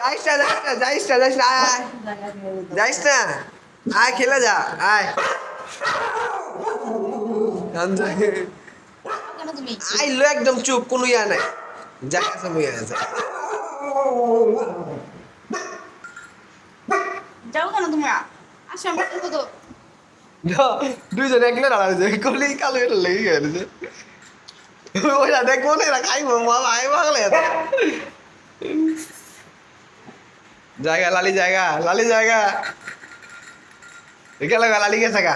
যাইস না যাইস না যাইস না আয় যাইস একদম চুপ, কোনো ইয়া নাই। যা আছে যাও কেন তুমি আসো আমার তো দুইজন একলে দাঁড়াচ্ছে কলি কালো এটা লেগে গেছে। ওইটা দেখব না এরা খাইবো মা ভাই পাগলে জায়গা, লালি জায়গা লালি জায়গা। গেল লালি গেছে গা।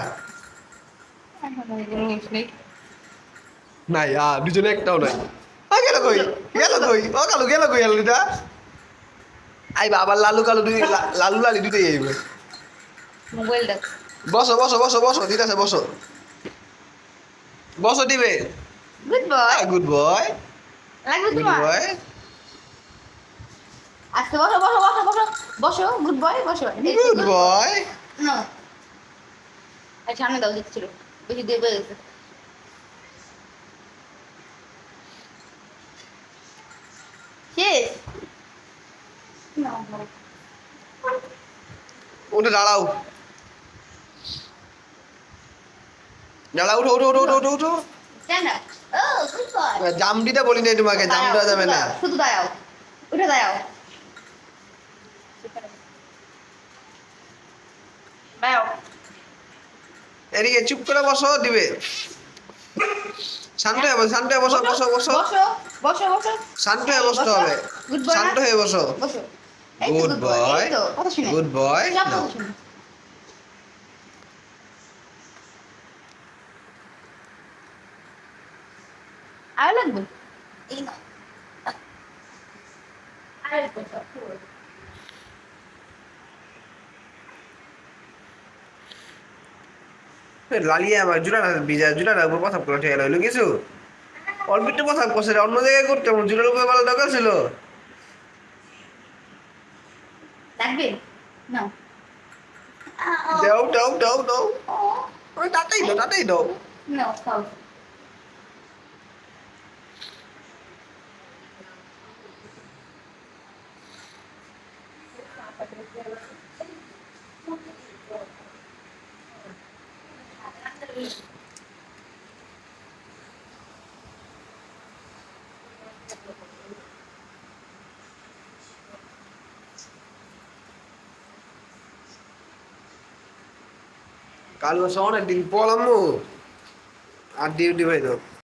নাই, আ দুজনে একটাও নাই। গেল কই? গেল কই? ও, কালু, গেল কই লালিটা আই বাবা লালু, কালু দুই লালু, লালি দুইটাই আইবে। মোবাইল দেখ। বসো বসো বসো বসো ঠিক আছে বসো। বসো দিবে good boy good boy good boy আজকে বসো বসো বসো বসো। বসো গুড বয় বসো। গুড বয় না আর সামনে দাও দিচ্ছিল বেশি দিয়ে বেড়ে গেছে। শেষ। উঠে দাঁড়াও। দাঁড়াও উঠো উঠো উঠো উঠো উঠো. জামডিটা বলি নাই তোমাকে জাম দেওয়া যাবে না। শুধু দাঁড়াও উঠে দাঁড়াও। এদিকে চুপ করে বসো দিবে। শান্ত হয়ে বসো শান্ত হয়ে বসো বসো বসো। বসো বসো শান্ত হয়ে বসতে হবে। শান্ত হয়ে বসো। গুড বয় গুড বয় আর লাগবে এই না আর কোথাও লালিয়ে আমার জুড়া বিজা জুড়া রাখব কথা করে ঠেলা হইল কিছু অল্প একটু কথা কষে অন্য জায়গায় করতে আমার জুড়ার উপরে ভালো দরকার ছিল লাগবে না দাও দাও দাও দাও ওই তাতেই দাও তাতেই দাও না খাও কাল বসে অনেক দিন পড়াম আর ডিউটি ভাই দাও